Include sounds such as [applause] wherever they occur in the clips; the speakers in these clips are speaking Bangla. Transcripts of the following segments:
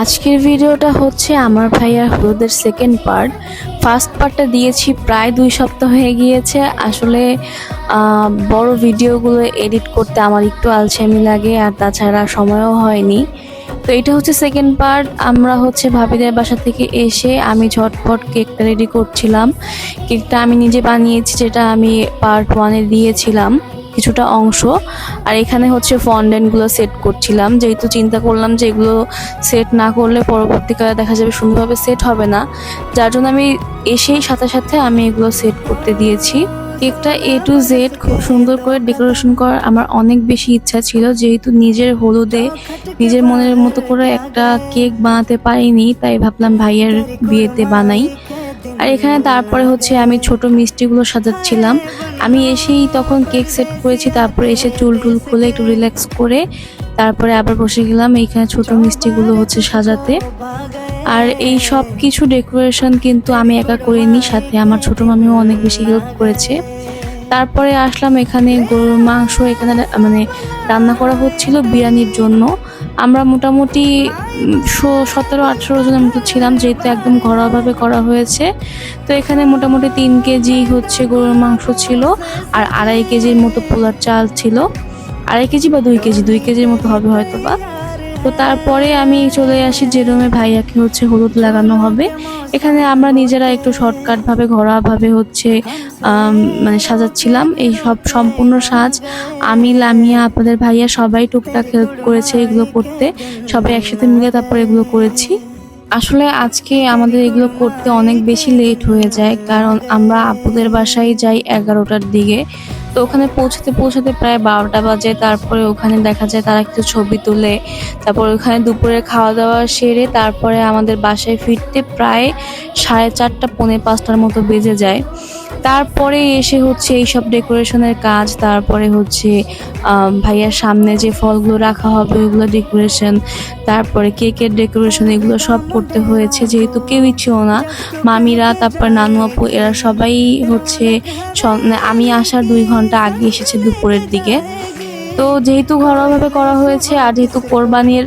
আজকের ভিডিওটা হচ্ছে আমার ভাইয়ার হলুদের সেকেন্ড পার্ট ফার্স্ট পার্টটা দিয়েছি প্রায় দুই সপ্তাহ হয়ে গিয়েছে। আসলে বড় ভিডিওগুলো এডিট করতে আমার একটু আলসেমি লাগে আর তাছাড়া সময়ও হয়নি। তো এটা হচ্ছে সেকেন্ড পার্ট আমরা হচ্ছে ভাবিদের বাসা থেকে এসে আমি ঝটপট কেকটা রেডি করছিলাম। কেকটা আমি নিজে বানিয়েছি, যেটা আমি পার্ট ওয়ানে দিয়েছিলাম। কিছুটা অংশ। আর এখানে হচ্ছে ফন্ডেন্টগুলো সেট করছিলাম। যেহেতু চিন্তা করলাম যে এগুলো সেট না করলে পরবর্তীকালে দেখা যাবে সুন্দরভাবে সেট হবে না। যার জন্য আমি এসেই সাথে সাথে আমি এগুলো সেট করতে দিয়েছি। কেকটা এ টু জেড খুব সুন্দর করে ডেকোরেশন করার আমার অনেক বেশি ইচ্ছা ছিল। যেহেতু নিজের হলুদে, নিজের মনের মতো করে একটা কেক বানাতে পারিনি, তাই ভাবলাম ভাইয়ের বিয়েতে বানাই। আর এখানে তারপরে হচ্ছে আমি ছোট মিষ্টিগুলো সাজাচ্ছিলাম আমি এসেই তখন কেক সেট করেছি, তারপরে এসে চুল টুল খুলে একটু রিল্যাক্স করে তারপরে আবার বসে গেলাম এইখানে ছোট মিষ্টিগুলো হচ্ছে সাজাতে। আর এই সব কিছু ডেকোরেশন কিন্তু আমি একা করিনি, সাথে আমার ছোট মামিও অনেক বেশি হেল্প করেছে। তারপরে আসলাম এখানে গরুর মাংস, এখানে মানে রান্না করা হচ্ছিল বিরিয়ানির জন্য। আমরা মোটামুটি সতেরো, আঠেরো জনের মতো ছিলাম, যেহেতু একদম ঘরোয়াভাবে করা হয়েছে। তো এখানে মোটামুটি তিন কেজি হচ্ছে গরুর মাংস ছিল, আর আড়াই কেজির মতো পোলার চাল ছিল। আড়াই কেজি বা দুই কেজি? দুই কেজির মতো হবে হয়তো বা তো তারপরে আমি চলে আসি যে রুমে, ভাইয়াকে হচ্ছে হলুদ লাগানো হবে। এখানে আমরা নিজেরা একটু শর্টকাট ভাবে ঘরোয়াভাবে হচ্ছে মানে সাজাচ্ছিলাম। এই সব সম্পূর্ণ সাজ। আমি, লামিয়া, আপনাদের ভাইয়া সবাই টুকটাক হেল্প করেছে এগুলো করতে। সবাই একসাথে মিলে তারপর এগুলো করেছি। আসলে আজকে আমাদের এগুলো করতে অনেক বেশি লেট হয়ে যায়। কারণ আমরা আপুদের বাসায় যাই এগারোটার দিকে। তো ওখানে পৌঁছাতে পৌঁছাতে প্রায় বারোটা বাজে। তারপরে ওখানে দেখা যায় তারা একটু ছবি তুলে। তারপর ওখানে দুপুরে খাওয়া দাওয়া সেরে তারপরে আমাদের বাসায় ফিরতে প্রায় সাড়ে চারটা, পৌনে পাঁচটার মতো বেজে যায়। তারপরে এসে হচ্ছে এইসব ডেকোরেশনের কাজ, তারপরে হচ্ছে ভাইয়ার সামনে যে ফলগুলো রাখা হবে ওগুলো ডেকোরেশন, তারপরে কেকের ডেকোরেশন, এগুলো সব করতে হয়েছে যেহেতু কেউই ছিল না। মামিরা, তারপর নানু আপু, এরা সবাই হচ্ছে মানে আমি আসার দুই ঘণ্টা আগে এসেছে দুপুরের দিকে। তো যেহেতু ঘরোয়াভাবে করা হয়েছে আর যেহেতু কোরবানির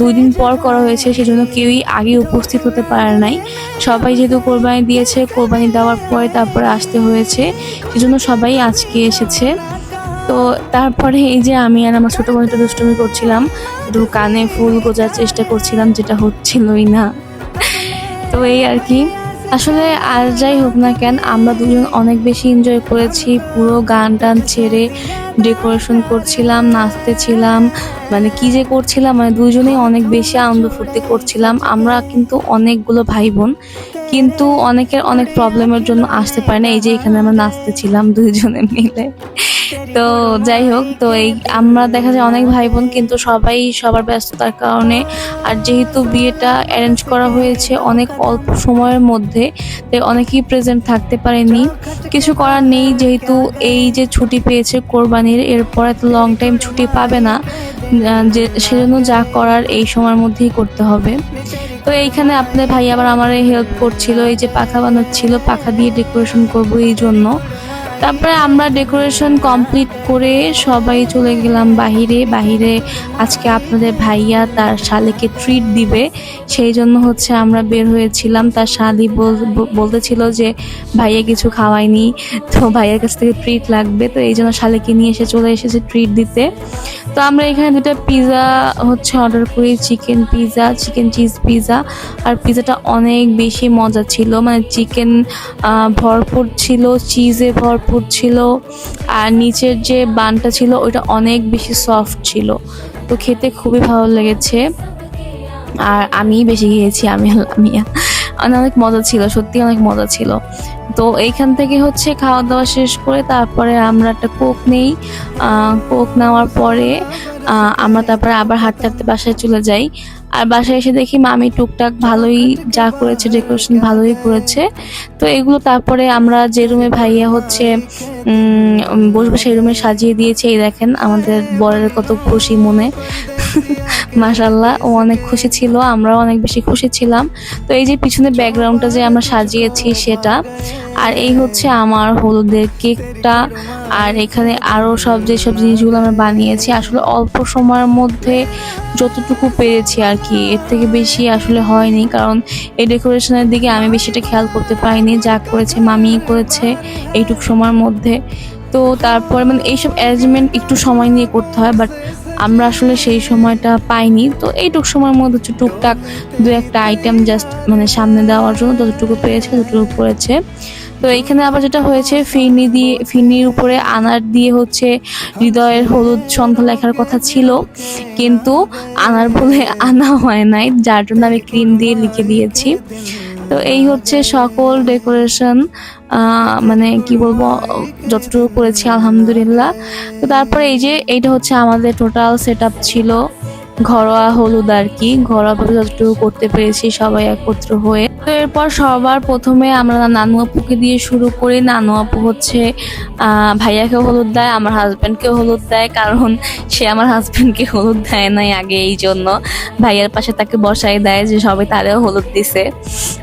দুই দিন পর করা হয়েছে, সেজন্য কেউই আগে উপস্থিত হতে পারে নাই। সবাই যেহেতু কোরবানি দিয়েছে, কোরবানি দেওয়ার পরে তারপরে আসতে হয়েছে, সেজন্য সবাই আজকে এসেছে। তো তারপরে এই যে আমি আর আমার ছোটো বোন একটু দুষ্টুমি করছিলাম, একটু কানে ফুল গোজার চেষ্টা করছিলাম, যেটা হচ্ছিলই না। তো এই আর কি। আসলে আর যাই হোক না কেন, আমরা দুজন অনেক বেশি এনজয় করেছি। পুরো গান টান ছেড়ে ডেকোরেশন করছিলাম, নাচতেছিলাম মানে কি যে করছিলাম মানে দুজনেই অনেক বেশি আনন্দ ফুর্তি করছিলাম। আমরা কিন্তু অনেকগুলো ভাই বোন কিন্তু অনেকের অনেক প্রবলেমের জন্য আসতে পারে না। এই যে এখানে আমরা নাচতেছিলাম দুইজনে মিলে। তো যাই হোক, তো এই আমরা দেখা যায় অনেক ভাই বোন কিন্তু সবাই সবার ব্যস্ততার কারণে আর যেহেতু বিয়েটা অ্যারেঞ্জ করা হয়েছে অনেক অল্প সময়ের মধ্যে, তাই অনেকেই প্রেজেন্ট থাকতে পারেনি। কিছু করার নেই যেহেতু এই যে ছুটি পেয়েছে কোরবানির, এরপর এত লং টাইম ছুটি পাবে না। যে সেজন্য যা করার এই সময়ের মধ্যেই করতে হবে। তো এইখানে আপনার ভাই আবার আমার হেল্প করছিল, এই যে পাখা বানাচ্ছিল, পাখা দিয়ে ডেকোরেশন করব এই জন্য। তারপরে আমরা ডেকোরেশন কমপ্লিট করে সবাই চলে গেলাম বাহিরে। বাহিরে আজকে আপনাদের ভাইয়া তার শালিকে ট্রিট দিবে। সেই জন্য হচ্ছে আমরা বের হয়েছিলাম। তার শালি বলতেছিল যে, ভাইয়া কিছু খাওয়ায়নি তো ভাইয়ার কাছ থেকে ট্রিট লাগবে। তো এই জন্য শালিকে নিয়ে এসে চলে এসেছে ট্রিট দিতে। তো আমরা এখানে দুটো পিৎজা হচ্ছে অর্ডার করি chicken pizza chicken cheese pizza আর পিৎজাটা অনেক বেশি মজা ছিল মানে চিকেন ভরপুর ছিল চিজে ভরপুর ছিল। আর নিচের যে বানটা ছিল, ওইটা অনেক বেশি সফট ছিল। তো খেতে খুবই ভালো লেগেছে। আর আমি বেশি খেয়েছি, আমি আর লামিয়া। মানে অনেক মজা ছিল সত্যি অনেক মজা ছিল। তো এইখান থেকে হচ্ছে খাওয়া দাওয়া শেষ করে তারপরে আমরা একটা কোক নেই। কোক নেওয়ার পরে আমরা তারপরে আবার হাঁটতে হাঁটতে বাসায় চলে যাই। আর বাসায় এসে দেখি মামি টুকটাক ভালোই যা করেছে ডেকোরেশন ভালোই করেছে। তো এগুলো তারপরে আমরা যে রুমে ভাইয়া হচ্ছে উম, বসে বসে রুমে সাজিয়ে দিয়েছে। এই দেখেন আমাদের বরের কত খুশি মনে। [laughs] মাশাল্লাহ ও অনেক খুশি ছিল আমরাও অনেক বেশি খুশি ছিলাম। তো এই যে পিছনে ব্যাকগ্রাউন্ডটা যে আমরা সাজিয়েছি সেটা আর এই হচ্ছে আমার হলুদের কেকটা। আর এখানে আরও সব যেসব জিনিসগুলো আমরা বানিয়েছি, আসলে অল্প সময়ের মধ্যে যতটুকু পেরেছি আর কি, এর থেকে বেশি আসলে হয়নি। কারণ এই ডেকোরেশনের দিকে আমি বেশিটা খেয়াল করতে পারিনি, যা করেছে মামি করেছে এইটুকু সময়ের মধ্যে। তো তারপরে মানে এইসব অ্যারেঞ্জমেন্ট একটু সময় নিয়ে করতে হয় বাট আমরা আসলে সেই সময়টা পাইনি। তো এইটুক সময়ের মধ্যে হচ্ছে টুকটাক দু একটা আইটেম জাস্ট মানে সামনে দেওয়ার জন্য যতটুকু পেয়েছে, ততটুকু করেছে তো এইখানে আবার যেটা হয়েছে, ফিরনি দিয়ে, ফিরনির উপরে আনার দিয়ে হচ্ছে হৃদয়ের হলুদ সন্ধ্যা লেখার কথা ছিল। কিন্তু আনার বলে আনা হয় নাই, যার জন্য আমি ক্রিম দিয়ে লিখে দিয়েছি। তো এই হচ্ছে সকল ডেকোরেশন মানে কি বলব, যতটুকু করেছি, আলহামদুলিল্লাহ। তো তারপরে এই যে, এইটা হচ্ছে আমাদের টোটাল সেট ছিল। ঘরোয়া হলুদ আর কি ঘরোয়াভাবে যতটুকু করতে পেরেছি সবাই একত্র হয়ে। তো এরপর সবার প্রথমে আমরা নানু আপুকে দিয়ে শুরু করি। নানু আপু হচ্ছে ভাইয়াকে হলুদ দেয়, আমার হাজব্যান্ডকে হলুদ দেয়, কারণ সে আমার হাজব্যান্ডকে হলুদ দেয় নাই আগে এই জন্য। ভাইয়ার পাশে তাকে বসাই দেয় যে সবাই তারেও হলুদ দিছে।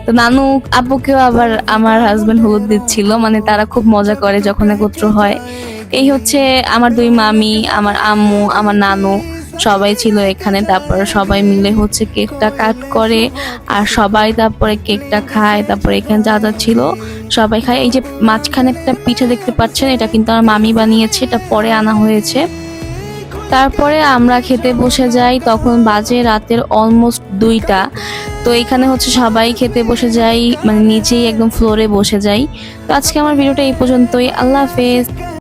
তো নানু আপুকেও আবার আমার হাজব্যান্ড হলুদ দিচ্ছিল মানে তারা খুব মজা করে যখন একত্র হয়। এই হচ্ছে আমার দুই মামি, আমার আম্মু, আমার নানু। সবাই ছিল এখানে, তারপরে সবাই মিলে হচ্ছে কেকটা কাট করে, আর সবাই তারপরে কেকটা খায়, তারপরে এখানে যা যা ছিল সবাই খায়। এই যে মাঝখানে একটা পিঠে দেখতে পাচ্ছেন, এটা কিন্তু আমার মামি বানিয়েছে, এটা পরে আনা হয়েছে। তারপরে আমরা খেতে বসে যাই, তখন বাজে রাতের অলমোস্ট দুইটা। তো এখানে হচ্ছে সবাই খেতে বসে যাই মানে নিচেই একদম ফ্লোরে বসে যাই। তো আজকে আমার ভিডিওটা এই পর্যন্তই, আল্লাহ হাফেজ।